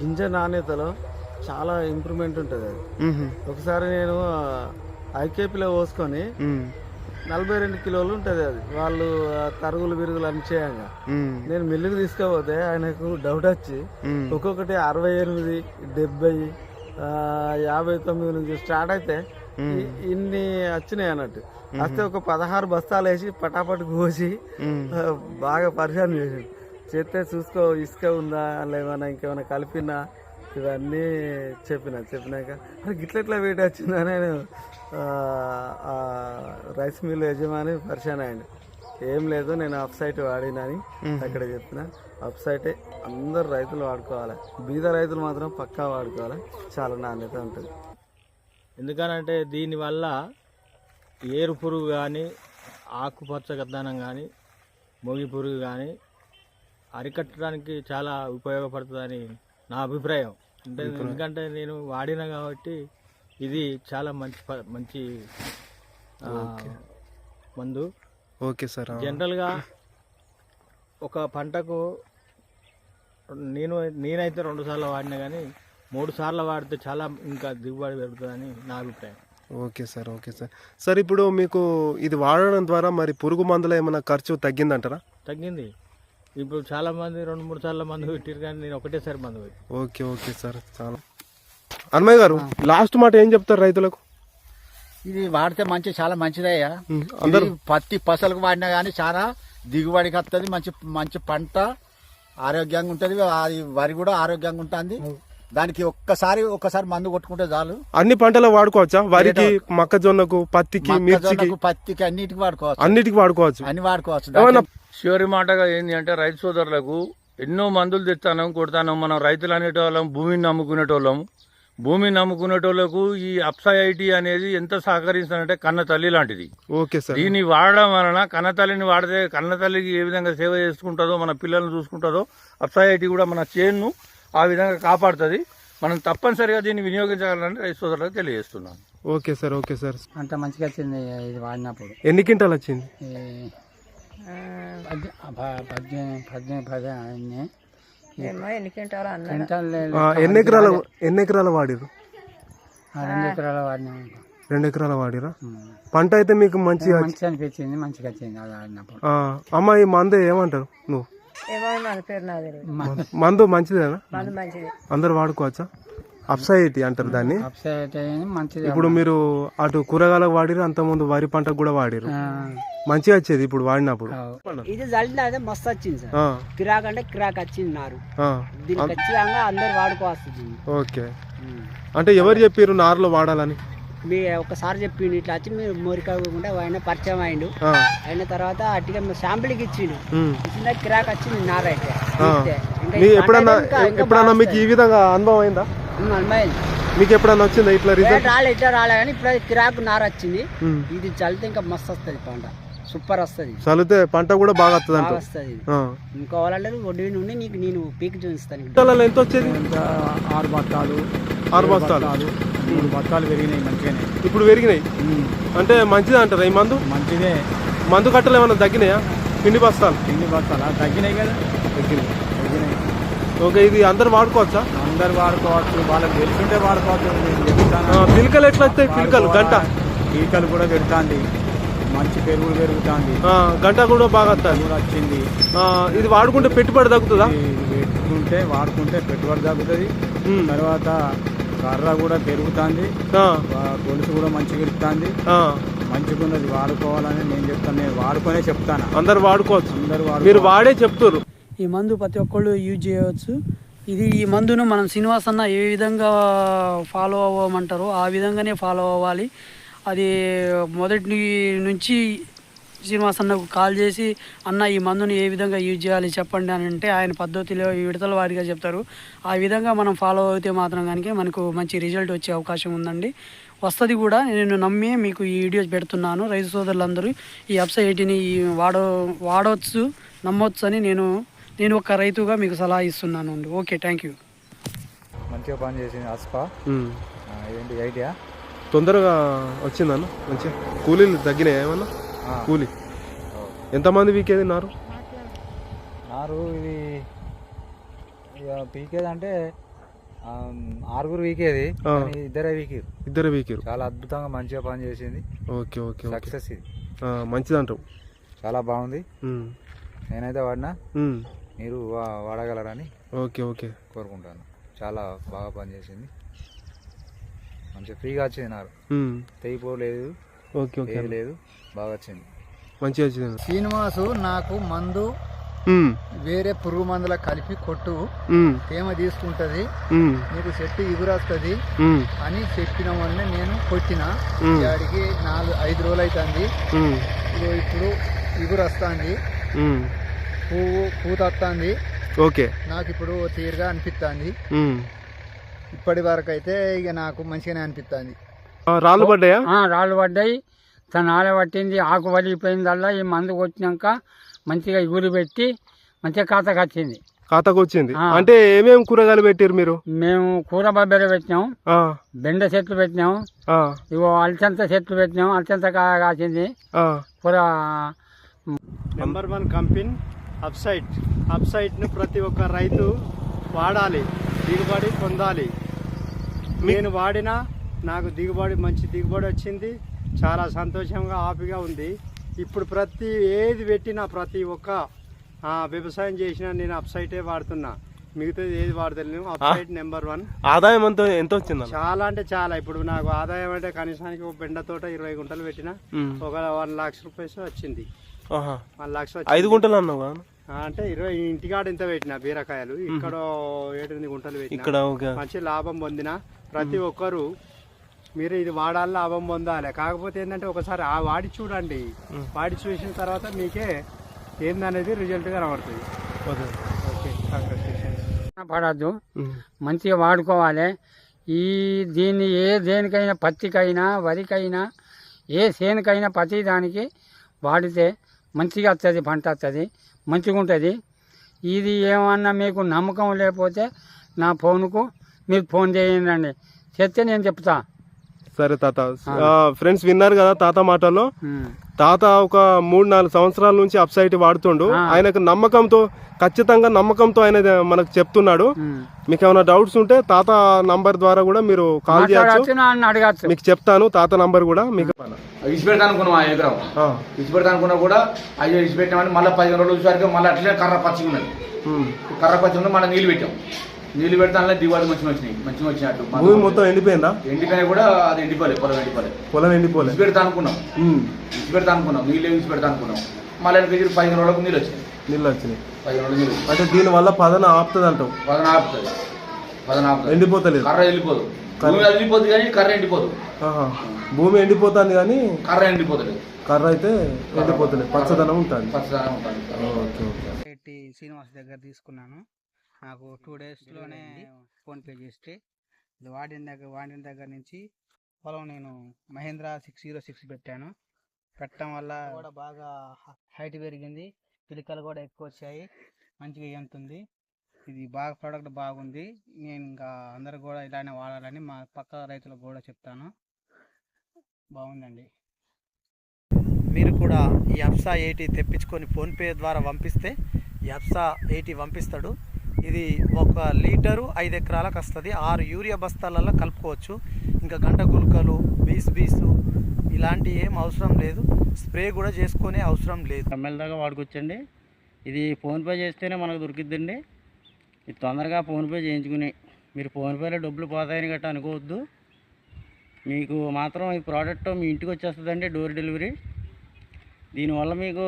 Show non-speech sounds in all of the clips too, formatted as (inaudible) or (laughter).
గింజ నాణ్యతలో చాలా ఇంప్రూవ్మెంట్ ఉంటుంది అది. ఒకసారి నేను ఐకేపీలో పోసుకొని. నలభై రెండు కిలోలు ఉంటుంది అది వాళ్ళు తరుగులు విరుగులు అని చేయంగా. నేను మిల్లుకి తీసుకపోతే ఆయనకు డౌట్ వచ్చి. ఒక్కొక్కటి అరవై ఎనిమిది డెబ్బై యాభై తొమ్మిది నుంచి స్టార్ట్ అయితే ఇన్ని వచ్చినాయి అన్నట్టు వస్తే ఒక పదహారు బస్తాలు వేసి పటాపట్ కోసి బాగా పరిశాన్ చేసిండు చేస్తే చూసుకో ఇసుక ఉందా లేవన్నా ఇంకేమైనా కలిపినా ఇవన్నీ చెప్పిన చెప్పినాక "అరే, గిట్ల ఎట్లా వెయిట్ వచ్చిందని నేను రైస్ మిల్ యజమాని పరిశాన్ అయ్యండి. ఏం లేదు నేను అప్ సైట్ వాడినని అక్కడ చెప్పిన. అప్ సైటే అందరు రైతులు వాడుకోవాలి? బీద రైతులు మాత్రం పక్కా వాడుకోవాలి? చాలా నాణ్యత ఉంటుంది. ఎందుకనంటే దీనివల్ల ఏరు పురుగు కానీ ఆకుపచ్చ గద్దనం కానీ మొగి పురుగు కానీ అరికట్టడానికి చాలా ఉపయోగపడుతుందని నా అభిప్రాయం. అంటే ఎందుకంటే నేను వాడిన కాబట్టి ఇది చాలా మంచి మంచి మందు. Okay sir. జనరల్గా ఒక పంటకు నేను నేనైతే రెండు సార్లు వాడినా కానీ మూడు సార్లు వాడితే చాలా ఇంకా దిగుబడి పెరుగుతుందని నా అభిప్రాయం. Okay sir okay sir. Sir ఇప్పుడు మీకు ఇది వాడడం ద్వారా మరి పురుగు మందుల ఏమైనా ఖర్చు తగ్గిందంటారా? తగ్గింది. ఇప్పుడు చాలా మంది రెండు మూడు సార్లు మందు పెట్టారు కానీ నేను ఒకటేసారి మందు పెట్టి ఓకే ఓకే సార్ చాలా. అన్మయ్య గారు లాస్ట్ మాట ఏం చెప్తారు రైతులకు? ఇది వాడితే మంచి చాలా మంచిదయ్యా అందరూ. ఇది పత్తి పసలకు వాడినా కానీ చాలా దిగుబడికి వస్తుంది మంచి మంచి పంట ఆరోగ్యంగా ఉంటుంది అది వరి కూడా ఆరోగ్యంగా ఉంటుంది. దానికి ఒక్కసారి ఒక్కసారి మందు కొట్టుకుంటే చాలు. అన్ని పంటలు వాడుకోవచ్చా? వరికి మొక్కజొన్నకు పత్తికి మిర్చికి? పత్తికి అన్నిటికి వాడుకోవచ్చు. అన్నిటికి వాడుకోవచ్చు. అన్ని వాడుకోవచ్చు. చివరి మాటగా ఏంటి అంటే రైతు సోదరులకు ఎన్నో మందులు తెస్తాను కొడతాను మనం రైతులు అనేటోళ్ళం భూమిని నమ్ముకునేటోళ్ళం. భూమిని నమ్ముకునేటోళ్ళకు ఈ అప్సైఐటి అనేది ఎంత సహకరిస్తానంటే కన్న తల్లి లాంటిది. Okay sir. దీన్ని వాడడం వలన కన్న తల్లిని వాడితే కన్న తల్లికి ఏ విధంగా సేవ చేసుకుంటుందో మన పిల్లల్ని చూసుకుంటుందో అప్సైఐటి కూడా మన చేన్ను ఆ విధంగా కాపాడుతుంది. మనం తప్పనిసరిగా దీన్ని వినియోగించాలని రైతు సోదరులకు తెలియజేస్తున్నాను ఓకే సార్ ఓకే సార్. అంత మంచిగా వచ్చింది ఇది వాడినప్పుడు. ఎన్ని క్వింటాలు వచ్చింది? ఎన్ని ఎకరాల ఎన్ని ఎకరాల వాడిరు రెండు ఎకరాలు వాడినాం రెండు ఎకరాల వాడిరా? పంట అయితే మీకు మంచిగా మంచిగా అనిపించింది మంచిగా వచ్చింది అది ఆడినప్పుడు అమ్మ ఈ మందు ఏమంటారు నువ్వు? మందు మంచిదేనా? మందు మంచిది. అందరు వాడుకోవచ్చా? అప్సైటీ అంటారు దాన్ని. అప్సైట్ అయ్యింది మంచిది ఇప్పుడు మీరు అటు కూరగాయలకు వాడిరు అంత ముందు వరి పంటకు కూడా వాడిరు మంచిగా వచ్చేది ఇప్పుడు వాడినప్పుడు. ఇది జల్లిన అదే మస్తు వచ్చింది సార్. ఆ, కిరాక్ అంటే కిరాక్ వచ్చింది నారు ఆ, దీన్ని ఖచ్చితంగా అందరు వాడుకోవచ్చు ఓకే. అంటే ఎవరు చెప్పారు నారులో వాడాలని? మీ ఒకసారి చెప్పిండు ఇట్లా వచ్చి మీరు మోరికాకుండా ఆయన పరిచయం అయిండు. అయిన తర్వాత అట్టిగా శాంపిల్కి ఇచ్చిండు. ఇచ్చిన కిరాక్ వచ్చింది నారు అయితే ఆ. అంతే. ఇంకా మీ ఈ పంట ఎప్పుడన్నా ఎప్పుడన్నా మీకు ఈ విధంగా అనుభవం అయిందా. మీకు ఎప్పుడన్నా వచ్చిందా ఇట్లా రిజల్ట్ రాలే ఇట్లా రాలే కానీ ఇప్పుడు కిరాక్ నారు వచ్చింది. ఇది చల్లితే ఇంకా మస్తు వస్తుంది పంట. సూపర్ వస్తుంది. చలితే పంట కూడా బాగా వస్తుంది అంట వస్తుంది ఇంకో వాళ్ళంటే ఒడ్డు నుండి నీకు నేను పీక్ చూపిస్తాను ఎంత వచ్చేది? ఆరు బత్తాలు. ఆరు బస్తాలు మూడు బత్తాలు పెరిగినాయి మంచిగానే. ఇప్పుడు పెరిగినాయి? అంటే మంచిది అంటారా ఈ మందు? మంచిదే. మందు కట్టలు ఏమైనా తగ్గినాయా? పిండి బస్తాలు? ఎన్ని బత్తాలు తగ్గినాయి కదా. తగ్గినాయి. తగ్గినాయి. ఓకే ఇది అందరు వాడుకోవచ్చా? అందరు వాడుకోవచ్చు వాళ్ళకి తెలుసుంటే వాడుకోవచ్చు నేను చెప్తాను పిలకలు ఎట్లా వస్తాయి పిలకలు గంట. ఈకలు కూడా పెడుతుంది మంచి పెరుగులు పెరుగుతుంది గంట కూడా బాగా వస్తుంది కూడా వచ్చింది. ఇది వాడుకుంటే పెట్టుబడి తగ్గుతుందా? పెట్టుకుంటే వాడుకుంటే పెట్టుబడి తగ్గుతుంది. తర్వాత కర్ర కూడా పెరుగుతుంది. గొలుసు కూడా మంచిగా ఇస్తుంది ఆ, మంచిగా ఉన్నది వాడుకోవాలని నేను చెప్తాను. నేను వాడుకొనే చెప్తాను. అందరు వాడుకోవచ్చు. అందరు మీరు వాడే చెప్తారు ఈ మందు ప్రతి ఒక్కళ్ళు యూజ్ చేయవచ్చు. ఇది ఈ మందును మనం శ్రీనివాస్ అన్న ఏ విధంగా ఫాలో అవ్వమంటారో ఆ విధంగానే ఫాలో అవ్వాలి. అది మొదటి నుంచి శ్రీనివాస్ అన్నకు కాల్ చేసి అన్న ఈ మందుని ఏ విధంగా యూజ్ చేయాలి చెప్పండి అని అంటే ఆయన పద్ధతిలో విడతల వారిగా చెప్తారు. ఆ విధంగా మనం ఫాలో అయితే మాత్రం కనుక మనకు మంచి రిజల్ట్ వచ్చే అవకాశం ఉందండి. వస్తుంది కూడా నేను నమ్మి మీకు ఈ వీడియోస్ పెడుతున్నాను. రైతు సోదరులందరూ ఈ అప్సై వాడో వాడవచ్చు నమ్మొచ్చు అని నేను నేను ఒక రైతుగా మీకు సలహా ఇస్తున్నాను అండి. ఓకే థ్యాంక్ యూ మంచిగా పని చేసింది అస్పా. ఏంటి ఐడియా? తొందరగా వచ్చిందన్న మంచిగా కూలీలు తగ్గినాయి ఏమన్నా? కూలీ. ఎంతమంది వీకేది నారు? నారు ఇది ఇక పీకేది అంటే ఆరుగురు వీకేది ఇద్దరే వీకిరు ఇద్దరు వీకిరు చాలా అద్భుతంగా మంచిగా పని చేసింది. ఓకే ఓకే సక్సెస్ ఇది. ఆ, మంచిదంటావు. చాలా బాగుంది. నేనైతే వాడినా. మీరు వాడగలరని ఓకే ఓకే. కోరుకుంటాను. చాలా బాగా పనిచేసింది. మంచిగా ఫ్రీగా వచ్చింది నాకు తెగిపోలేదు ఓకే ఓకే. లేదు. బాగా వచ్చింది. మంచిగా వచ్చింది. శ్రీనివాసు నాకు మందు వేరే పురుగు మందుల కలిపి కొట్టు. తేమ తీసుకుంటది. నీకు చెట్టు ఎగురొస్తుంది. అని చెప్పిన వల్లనే నేను కొట్టిన. వాడికి నాలుగు ఐదు రోజులు అవుతుంది ఇప్పుడు ఇగురు వస్తుంది ఉమ్, పువ్వు పూత వస్తుంది. ఓకే. నాకు ఇప్పుడు తీరుగా అనిపిస్తుంది. ఇప్పటి వరకు అయితే ఇక నాకు మంచిగానే అనిపిస్తుంది రాళ్ళు పడ్డాయా? రాళ్ళు పడ్డాయి. తన ఆల పట్టింది ఆకు వలిగిపోయిందల్లా ఈ మందు కొట్టినాక మంచిగా ఇగురు పెట్టి మంచిగా కాతకు వచ్చింది ఖాతాకు వచ్చింది. అంటే ఏమేమి కూరగాయలు పెట్టారు మీరు? మేము కూర బొబ్బెర పెట్టినాం ఆ, బెండ చెట్లు పెట్టినాం ఆ, ఇగో అలచంత చెట్లు పెట్టినాం అలచంత కాయ కాసింది. ఆ. కూర నెంబర్ వన్ కంపెనీ అప్సైట్ అప్సైట్ను ప్రతి ఒక్క రైతు వాడాలి దిగుబడి పొందాలి. నేను వాడినా నాకు దిగుబడి మంచి దిగుబడి వచ్చింది. చాలా సంతోషంగా హ్యాపీగా ఉంది. ఇప్పుడు ప్రతి ఏది పెట్టినా ప్రతి ఒక్క వ్యవసాయం చేసినా నేను అప్సైటే వాడుతున్నా. మిగతాది ఏది వాడతలేను అప్సైట్ నెంబర్ వన్. ఆదాయం ఎంత ఎంత వచ్చింది చాలా అంటే చాలా. ఇప్పుడు నాకు ఆదాయం అంటే కనీసానికి ఒక బెండ తోట ఇరవై గుంటలు పెట్టిన ఒక వన్ లాక్స్ రూపీస్ వచ్చింది. వన్ లాక్స్ ఐదు గుంటలు అన్నావు అంటే ఇరవై ఇంటికాడ ఇంత పెట్టిన బీరకాయలు. ఇక్కడ ఏడెనిమిది గుంటలు ఇక్కడ మంచి లాభం పొందిన. ప్రతి ఒక్కరు మీరు ఇది వాడాలి లాభం పొందాలి. కాకపోతే ఏంటంటే ఒకసారి ఆ వాడి చూడండి. వాడి చూసిన తర్వాత మీకే ఏందనేది రిజల్ట్ కనబడుతుంది. ఓకే. పడద్దు. మంచిగా వాడుకోవాలి. ఈ దీన్ని ఏ దేనికైనా పత్తికైనా వరికైనా ఏ చేనుకైనా ప్రతి దానికి వాడితే మంచిగా వస్తుంది పంట వస్తుంది మంచిగా ఉంటుంది. ఇది ఏమన్నా మీకు నమ్మకం లేకపోతే నా ఫోన్కు మీరు ఫోన్ చేయండి చెప్తే నేను చెప్తా. సరే తాత. ఫ్రెండ్స్ విన్నారు కదా తాత మాటల్లో? ఉమ్. తాత ఒక మూడు నాలుగు సంవత్సరాల నుంచి అప్సైట్ వాడుతుండు. ఆయనకు నమ్మకంతో ఖచ్చితంగా నమ్మకంతో ఆయన మనకు చెప్తున్నాడు. మీకు ఏమైనా డౌట్స్ ఉంటే తాత నంబర్ ద్వారా కూడా మీరు కాల్ అడగచ్చు. మీకు చెప్తాను తాత నంబర్ కూడా మీకు ఇచ్చిపెడతా అనుకున్నాం ఆ ఎకరం. ఆ, ఇచ్చిపెడతా అనుకున్నా కూడా అయ్యో ఇచ్చిపెట్టామని మళ్ళీ పదిహేను రోజులు వచ్చేసరికి మళ్ళీ అట్లనే కర్ర పచ్చిగా ఉన్నది. కర్ర పచ్చిగా ఉన్నది మళ్ళీ నీళ్ళు పెట్టాం. నీళ్ళు పెడితే అందులో దిగుబడి మంచిగా వచ్చినాయి. మంచిగా వచ్చినట్టు. భూమి మొత్తం ఎండిపోయిందా? ఎండిపోయినా కూడా అది ఎండిపోలేదు పొలం ఎండిపోలేదు పొలం ఎండిపోలే. ఇచ్చి పెడతా అనుకున్నాం. ఇచ్చి పెడతా అనుకున్నాం. నీళ్ళు ఇచ్చి పెడతా అనుకున్నాం. మళ్ళీ వెనక పదిహేను రోజులకు నీళ్ళు వచ్చినాయి. నీళ్ళు వచ్చినాయి. పదిహేను రోజులు నీళ్ళు అంటే దీని వల్ల పదన ఆపుతుంది అంటావు. పదన ఆపుతుంది. పదన ఆపుతుంది. ఎండిపోతలేదు. కర్ర వెళ్ళిపోదు. భూమి వెళ్ళిపోతుంది కానీ కర్ర ఎండిపోదు. భూమి ఎండిపోతుంది కానీ కర్ర ఎండిపోతలేదు. కర్ర అయితే ఎండిపోతలేదు. పచ్చదనం ఉంటుంది. పచ్చదనం ఉంటుంది. Okay okay. పెట్టి శ్రీనివాస్ దగ్గర తీసుకున్నాను. నాకు టూ డేస్లోనే ఫోన్పే చేస్తే. ఇది వాడిన దగ్గర వాడిన దగ్గర నుంచి పొలం నేను మహేంద్ర సిక్స్ జీరో సిక్స్ పెట్టాను. పెట్టడం వల్ల కూడా బాగా హైట్ పెరిగింది. పిలికలు కూడా ఎక్కువ వచ్చాయి. మంచిగా ఎంతుంది ఇది బాగా ప్రోడక్ట్ బాగుంది. నేను ఇంకా అందరు కూడా ఇలానే వాడాలని మా పక్క రైతులకు కూడా చెప్తాను. బాగుందండి. మీరు కూడా ఈ అప్సా ఎయిటీ తెప్పించుకొని ఫోన్పే ద్వారా పంపిస్తే ఈ అప్సా ఎయిటీ పంపిస్తాడు. ఇది ఒక లీటరు ఐదు ఎకరాలకు వస్తుంది. ఆరు యూరియా బస్తాలలో కలుపుకోవచ్చు. ఇంకా గంట గుల్కలు బీస్ బీసు ఇలాంటి ఏం అవసరం లేదు. స్ప్రే కూడా చేసుకునే అవసరం లేదు. ఎమ్మెల్యేగా వాడుకోవచ్చండి ఇది ఫోన్పే చేస్తేనే మనకు దొరికిద్దండి. ఇది తొందరగా ఫోన్పే చేయించుకుని మీరు ఫోన్పేలో డబ్బులు పోతాయని గట్రా అనుకోవద్దు. మీకు మాత్రం ఈ ప్రోడక్ట్ మీ ఇంటికి వచ్చేస్తుందండి డోర్ డెలివరీ. దీనివల్ల మీకు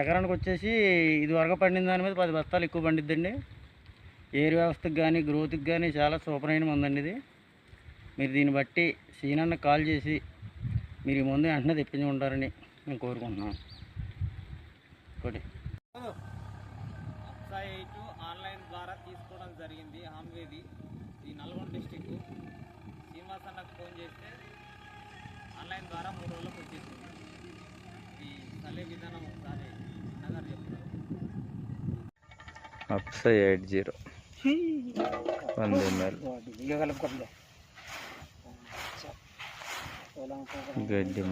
ఎకరానికి వచ్చేసి ఇది వరకు పండిన దాని మీద పది బస్తాలు ఎక్కువ పండిద్దండి. ఏరు వ్యవస్థకు కానీ గ్రోత్కి కానీ చాలా సూపర్ అయిన మందండి ఇది. మీరు దీన్ని బట్టి సీనన్న కాల్ చేసి మీరు ఈ ముందు వెంటనే తెప్పించుకుంటారని నేను కోరుకుంటున్నాను. ఒకటి ఎయిట్ ఆన్లైన్ ద్వారా తీసుకోవడం జరిగింది. హామ్వేది ఈ నల్గొండ డిస్టిక్ శ్రీనివాస్ అన్నకు ఫోన్ చేస్తే ఆన్లైన్ ద్వారా మూడు రోజులకు వచ్చేసింది. ఈ సలే విధానం ఒకసారి నగర్ చెప్తారు అప్సై ఎయిట్ జీరో. గడ్డి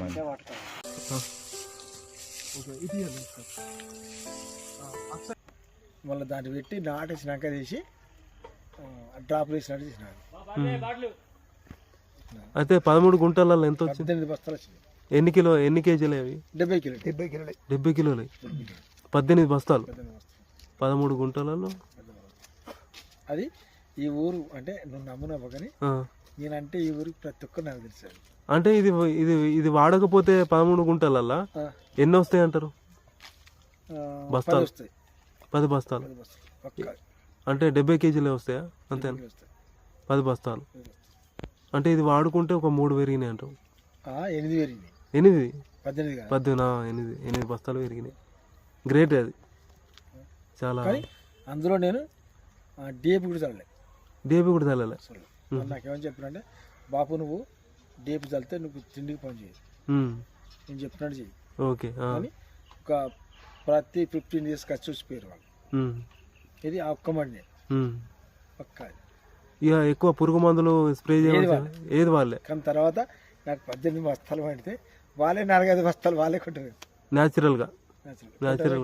మళ్ళీ దాన్ని పెట్టి నాటేసినాక తీసి డ్రాప్ వేసినట్టు చేసినాడు అయితే పదమూడు గుంటలలో ఎంత వచ్చింది? పద్దెనిమిది బస్తాలు వచ్చింది ఎన్ని కిలో ఎన్ని కేజీలు అవి? డెబ్బై కిలో డెబ్బై కిలో డెబ్బై కిలోలు. పద్దెనిమిది బస్తాలు. పదమూడు గుంటలలో అది ఈ ఊరు అంటే నువ్వు నమ్మునవ్వ కానీ. నేనంటే ఈ ఊరికి ప్రతి ఒక్కరు నాకు తెలుసు అంటే ఇది ఇది ఇది వాడకపోతే పదమూడు గుంటలల్లా. ఎన్ని వస్తాయి అంటారు? బస్తాలు? పది వస్తాయి. పది బస్తాలు? అంటే డెబ్బై కేజీలే వస్తాయా? అంతేనా? పది బస్తాలు. అంటే ఇది వాడుకుంటే ఒక మూడు పెరిగినాయి అంటారు ఎనిమిది పెరిగింది ఎనిమిది? పద్దెనిమిది పద్దెనిమిది ఎనిమిది. ఎనిమిది బస్తాలు పెరిగినాయి. గ్రేట్ అది. చాలా అందులో నేను డిఏపి కూడా చల్లలే డేబీ కూడా వాళ్ళు నాకేమని చెప్పారంటే బాపు నువ్వు డిఏపి చల్లితే నువ్వు తిండికి పని చేయి ఉమ్. నేను చెప్పినట్టు చెయ్యి ఓకే. కానీ ఒక ప్రతి ఫిఫ్టీన్ ఇయర్స్ ఖర్చు వచ్చిపోయారు వాళ్ళు. ఇది ఆ ఒక్క మడినే ఉమ్. పక్కా ఇక ఎక్కువ పురుగు మందులు స్ప్రే వాళ్ళే. ఏది వాళ్ళే కానీ తర్వాత నాకు పద్దెనిమిది బస్తాలు పడితే వాళ్ళే నాలుగైదు బస్తాలు వాళ్ళే కొంటారు న్యాచురల్గా. న్యాచురల్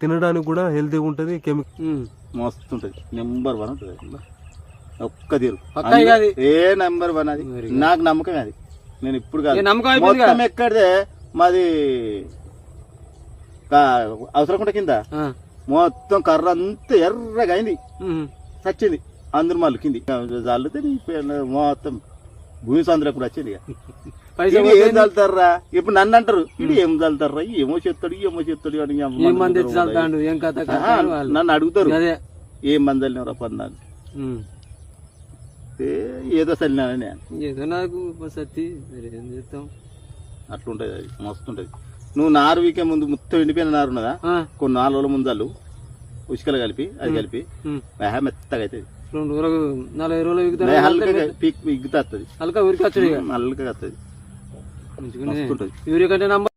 తినడానికి కూడా హెల్తీగా ఉంటుంది కెమికల్ మస్తు ఉంటుంది నెంబర్ వన్ ఉంటుంది. ఒక్క తీరు. ఏ నెంబర్ వన్ అది? నాకు నమ్మకం అది. నేను ఇప్పుడు కాదు. మొత్తం ఎక్కడిదే? మాది అవసరం కింద. మొత్తం కర్ర అంతా ఎర్రగా అయింది. చచ్చింది. అందరు మళ్ళీ కింది. చల్లితే మొత్తం భూమి సందులో కూడా వచ్చింది ఇక. (laughs) ఇది ఏం చల్లుతారా ఇప్పుడు నన్ను అంటారు ఇది ఏం చల్లుతారా ఏమో చెప్తాడు ఏమో చెప్తాడు అని ఏం మంది చల్లుతాండు, ఏం కథ. నన్ను అడుగుతారు. ఏం మందలినవరా పన్నాను ఏదో చల్లినానని. నేను ఏదో నాకు సత్తి ఏం చేస్తాం? అట్లుంటది అది మస్తు ఉంటది నువ్వు నారు వీకే ముందు మొత్తం ఎండిపోయిన నారు ఉన్నదా? కొన్ని నాలుగు రోజుల ముందు చల్లు. ఉసుకలు కలిపి అది కలిపి. మెహ మెత్తగా అవుతుంది రెండు రోజులు నలభై రోజులు పీక్ ఇగ్గుతా వస్తుంది హల్కా ఉరికి వస్తుంది హల్కగా వస్తుంది మంచిగానే మస్తు ఉంటది యూరియా కంటే నంబర్